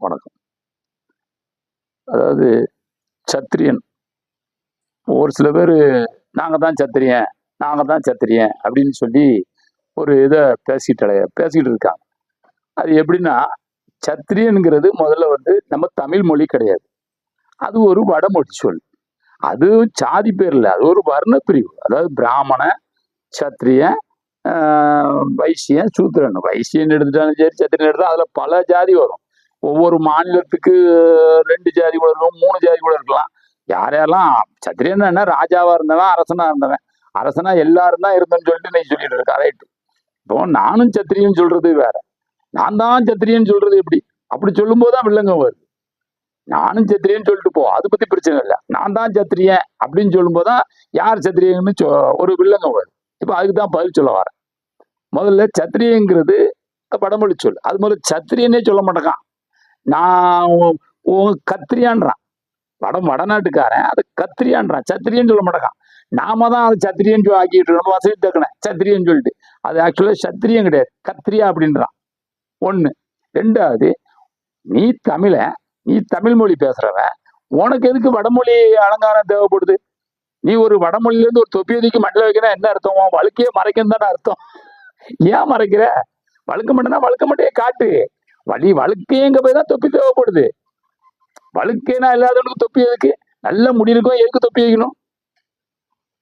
வணக்கம். அதாவது சத்திரியன். ஒரு சில பேர் நாங்கள் தான் சத்திரியன் நாங்கள் தான் சத்திரியன் அப்படின்னு சொல்லி ஒரு இதை பேசிட்டு பேசிக்கிட்டு இருக்காங்க. அது எப்படின்னா சத்திரியனுங்கிறது முதல்ல வந்து நம்ம தமிழ் மொழி கிடையாது. அது ஒரு வடமொழி சொல். அது சாதி பேர் இல்லை அது ஒரு வர்ண பிரிவு அதாவது பிராமண சத்திரியன் ஆஹ் வைசியன் சூத்திரன். வைசியன் எடுத்துட்டாலும் சரி சத்திரியன் எடுத்தால் அதுல பல ஜாதி வரும். ஒவ்வொரு மாநிலத்துக்கு ரெண்டு ஜாதி கூட இருக்கும் மூணு ஜாதி கூட இருக்கலாம். யார் யாரெல்லாம் சத்திரியன் என்ன ராஜாவா இருந்தவன் அரசனா இருந்தவன். அரசனா எல்லாரும் தான் இருந்தேன்னு சொல்லிட்டு நீ சொல்லிட்டு இருக்க ரைட்டு இப்போ நானும் சத்திரியன் சொல்றது வேற. நான் தான் சத்திரியன் சொல்றது எப்படி? அப்படி சொல்லும் போதுதான் வில்லங்கம் வருது. நானும் சத்திரியன் சொல்லிட்டு போ அதை பத்தி பிரச்சனை இல்லை. நான் தான் சத்திரியன் அப்படின்னு சொல்லும் போதுதான் யார் சத்திரியன்னு சொ- ஒரு வில்லங்கம் வருது. இப்போ அதுக்கு தான் பதில் சொல்ல வரேன் முதல்ல சத்திரியங்கிறது படமொழி சொல். அது முதல்ல சத்திரியனே சொல்ல மாட்டேங்கான். நான் உன் கத்திரியான்றான். வட வடநாட்டுக்காரன். அது கத்திரியான்றான். சத்திரியன்னு சொல்ல மாட்டேங்கான் நாம தான் அது சத்திரியன் ஆக்கிட்டு நம்ம வசதி தக்கணும் சத்திரியன் சொல்லிட்டு. அது ஆக்சுவலாக சத்திரியம் கிடையாது. கத்திரியா அப்படின்றான். ஒன்று ரெண்டாவது நீ தமிழ நீ தமிழ் மொழி பேசுறவன் உனக்கு எதுக்கு வடமொழி அலங்காரம் தேவைப்படுது? நீ ஒரு வடமொழியிலேருந்து ஒரு தொப்பி ஒதுக்கி மண்டல வைக்கிற என்ன அர்த்தம்? உன் வழுக்கையே மறைக்கணும் தானே அர்த்தம். ஏன் மறைக்கிற? வழுக்க மட்டும்னா வழுக்க மட்டும் காட்டு. வழி வழுக்கையே எங்க போய் தான் தொப்பி தேவைப்படுது? வழுக்கேனா இல்லாதவனுக்கு தொப்பி எதுக்கு? நல்ல முடி இருக்கும் எதுக்கு தொப்பி வைக்கணும்?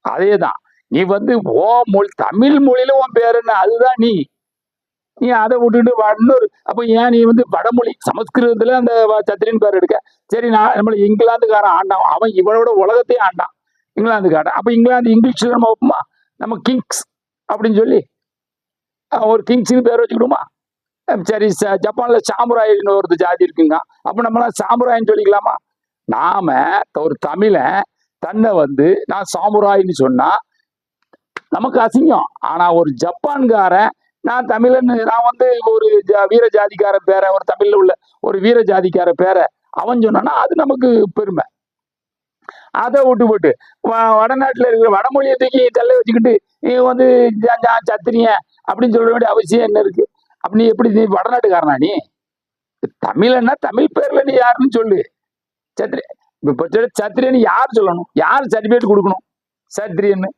அதே தான் நீ வந்து ஓ மொழி தமிழ் மொழியில உன் பேர் என்ன? அதுதான் நீ. நீ அதை விட்டுட்டு வ- இன்னொரு அப்ப ஏன் நீ வந்து வடமொழி? சமஸ்கிருதத்துல அந்த சத்திரின் பேர் எடுக்க. சரி நான் நம்மள இங்கிலாந்துக்காரன் ஆண்டான். அவன் இவனோட உலகத்தையே ஆண்டான். இங்கிலாந்துக்காரன். அப்ப இங்கிலாந்து இங்கிலீஷில் நம்ம வைப்போமா? நம்ம கிங்ஸ் அப்படின்னு சொல்லி ஒரு கிங்ஸ்னு பேர் வச்சுக்கிடுமா சரி ச- ஜப்பான்ல சாமுராயின்னு ஒரு ஜாதி இருக்குங்க. அப்ப நம்மளாம் சாமுராயின்னு சொல்லிக்கலாமா? நாம ஒரு தமிழன் தன்னை வந்து நான் சாமுராயின்னு சொன்னா நமக்கு அசிங்கம். ஆனா ஒரு ஜப்பான்காரன் நான் தமிழன் நான் வந்து ஒரு ஜா- வீர ஜாதிக்கார பேரை ஒரு தமிழ்ல உள்ள ஒரு வீர ஜாதிக்கார பேரை அவன் சொன்னான்னா அது நமக்கு பெருமை. அதை விட்டு போட்டு வ- வடநாட்டுல இருக்கிற வடமொழியை தூக்கி தள்ள வச்சுக்கிட்டு நீ வந்து ஜா- சத்திரியன் அப்படின்னு சொல்ல வேண்டிய அவசியம் என்ன அப்ப அப்படி எப்படி நீ வடநாட்டுக்காரனா நீ? தமிழன்னா தமிழ் பேர்ல நீ யாருன்னு சொல்லு. சத்திரி இப்ப யார் சொல்லணும்? யார் சர்டிபிகேட் கொடுக்கணும்? சத்திரியன்னு.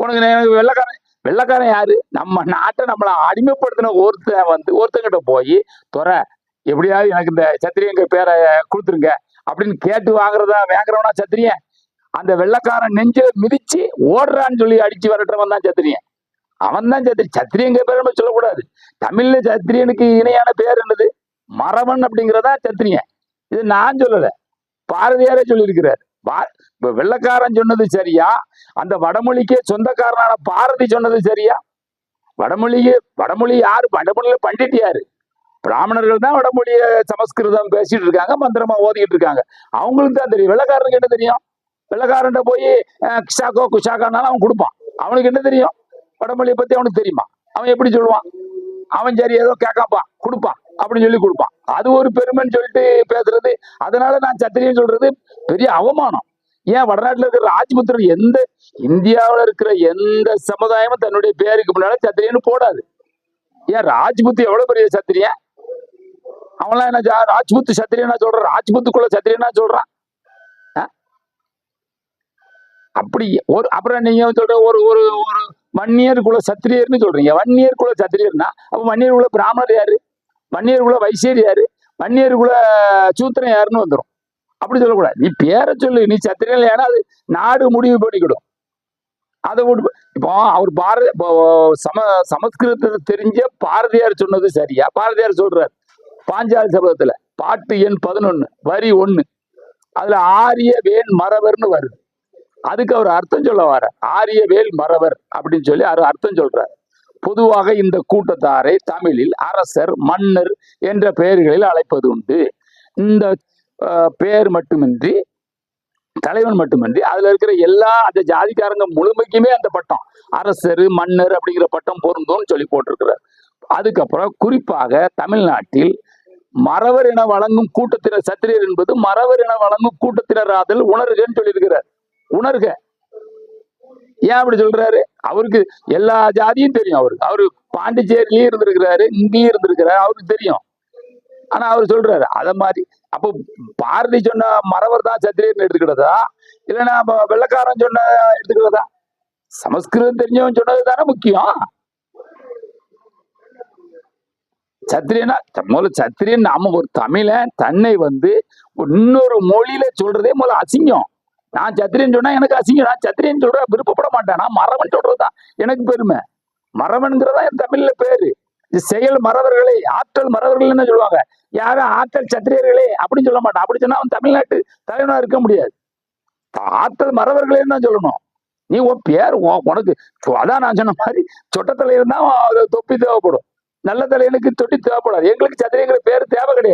உனக்கு எனக்கு வெள்ளக்காரன் வெள்ளக்காரன் யாரு? நம்ம நாட்டை நம்மளை அடிமைப்படுத்தின ஒருத்தன் வந்து ஒருத்தங்கிட்ட போய் துறை எப்படியாவது எனக்கு இந்த சத்திரியங்க பேரை கொடுத்துருங்க அப்படின்னு கேட்டு வாங்குறதா வாங்குறவனா சத்திரியன்? அந்த வெள்ளக்காரன் நெஞ்சில மிதிச்சு ஓடுறான்னு சொல்லி அடிச்சு வரட்டுறவன் தான் சத்திரியன். அவன் தான் சத்திரி சத்திரியங்க பேர் நம்ம சொல்லக்கூடாது. தமிழ்ல சத்திரியனுக்கு இணையான பேர் என்னது? மறவன் அப்படிங்கிறதா சத்திரியன் இது நான் சொல்லல. பாரதியாரே சொல்லியிருக்கிறார். இப்போ வெள்ளக்காரன் சொன்னது சரியா? அந்த வடமொழிக்கே சொந்தக்காரனான பாரதி சொன்னது சரியா? வடமொழியே வடமொழி யாரு? வடமொழியில பண்டிட் யாரு? பிராமணர்கள் தான் வடமொழிய சமஸ்கிருதம் பேசிட்டு இருக்காங்க மந்திரமா ஓதிக்கிட்டு இருக்காங்க. அவங்களுக்கு தான் தெரியும். வெள்ளக்காரனுக்கு என்ன தெரியும்? வெள்ளக்காரன்ட்ட போய் குஷாக்கோ குஷாக்கானாலும் அவன் கொடுப்பான். அவனுக்கு என்ன தெரியும்? வடமொழியை பத்தி அவனுக்கு தெரியுமா? அவன் எப்படி சொல்லுவான்? அவன் சரி ஏதோ கேட்காப்பான் கொடுப்பான் அப்படின்னு சொல்லி கொடுப்பான். அது ஒரு பெருமைன்னு சொல்லிட்டு பேசுறது. அதனால நான் சத்திரியம் சொல்றது பெரிய அவமானம். ஏன் வடநாட்டுல இருக்கிற ராஜ்புத்திரர் எந்த இந்தியாவுல இருக்கிற எந்த சமுதாயமும் தன்னுடைய பேருக்கு முன்னால சத்திரியன்னு போடாது. ஏன் ராஜ்புத் எவ்வளவு பெரிய சத்திரியன் அவன்லாம் என்ன ராஜ்புத்து ராஜ்புத் சத்திரியனா சொல்றான்? ராஜ்புத்துக்குள்ள சத்திரியனா சொல்றான்? அப்படி ஒரு அப்புறம் நீங்க சொல்ற ஒரு ஒரு ஒரு வன்னியர் குல சத்திரியர்னு சொல்றீங்க. வன்னியர் குல சத்திரியர்னா அப்ப வன்னியர் குல பிராமணர் யாரு? வன்னியர் குல வைசியர் யாரு? வன்னியர் குல சூத்திரன் யாருன்னு வந்துடும் அப்படி சொல்லக்கூடாது. நீ பேரை சொல்லு. நீ சத்திரியன் ஏன்னா அது நாடு முடிவு பண்ணிக்கிடும். அதை விட்டு இப்போ அவர் பாரதி சம சமஸ்கிருதத்தை தெரிஞ்ச பாரதியார் சொன்னது சரியா? பாரதியார் சொல்றார் பாஞ்சாலி சபதத்துல பாட்டு எண் பதினொன்னு வரி ஒன்னு அதுல ஆரிய வேண் மரபர்னு வருது. அதுக்கு அவர் அர்த்தம் சொல்ல வர. ஆரியவேல் மறவர் அப்படின்னு சொல்லி அவர் அர்த்தம் சொல்றார். பொதுவாக இந்த கூட்டத்தாரை தமிழில் அரசர் மன்னர் என்ற பெயர்களில் அழைப்பது உண்டு. இந்த பெயர் மட்டுமின்றி தலைவன் மட்டுமின்றி அதுல இருக்கிற எல்லா அந்த ஜாதிக்காரங்க முழுமைக்குமே அந்த பட்டம். அரசர் மன்னர் அப்படிங்கிற பட்டம் பொருந்தோன்னு சொல்லி போட்டிருக்கிறார். அதுக்கப்புறம் குறிப்பாக தமிழ்நாட்டில் மறவர் என வழங்கும் கூட்டத்தினர் சத்திரியர் என்பது மறவர் என வழங்கும் கூட்டத்தினர் ஆதல் உணர்கன்னு சொல்லியிருக்கிறார். உணர்க. ஏன் அப்படி சொல்றாரு? அவருக்கு எல்லா ஜாதியும் தெரியும் அவருக்கு. அவரு பாண்டிச்சேரியிலயும் இருந்திருக்கிறாரு இங்கேயும் இருந்திருக்கிறாரு அவருக்கு தெரியும். ஆனா அவர் சொல்றாரு அத மாதிரி அப்போ பாரதி சொன்ன மறவர் தான் சத்திரியன் எடுத்துக்கிறதா இல்லைன்னா வெள்ளக்காரன் வெள்ளைக்காரன் சொன்ன எடுத்துக்கிறதா சமஸ்கிருதம் தெரிஞ்சவன் சொன்னது தானே முக்கியம். சத்திரியனா முதல்ல சத்திரியன் நாம ஒரு தமிழன் தன்னை வந்து இன்னொரு மொழியில சொல்றதே முதல்ல அசிங்கம். நான் சத்திரியன் சொன்னா எனக்கு அசிங்கம். நான் சத்திரியன் சொல்ற விருப்பப்பட மாட்டேன். நான் மரவன் சொல்றதுதான். எனக்கு பெருமை. மரவன்கிறதா என் தமிழ்ல பேரு. செயல் மறவர்களே ஆற்றல் மறவர்கள்னு சொல்லுவாங்க. யாரும் ஆற்றல் சத்திரியர்களே அப்படின்னு சொல்ல மாட்டான். அப்படி சொன்னா அவன் தமிழ்நாட்டு தலைவனா இருக்க முடியாது. ஆற்றல் மறவர்களேன்னு தான் சொல்லணும். நீ உன் பேர் உன் உனக்கு அதான் நான் சொன்ன மாதிரி சொட்ட தலைவர் தான் தொப்பி தேவைப்படும். நல்ல தலைவனுக்கு தொட்டி தேவைப்படாது. எங்களுக்கு சத்திரியங்கிற பேர் தேவை கிடையாது.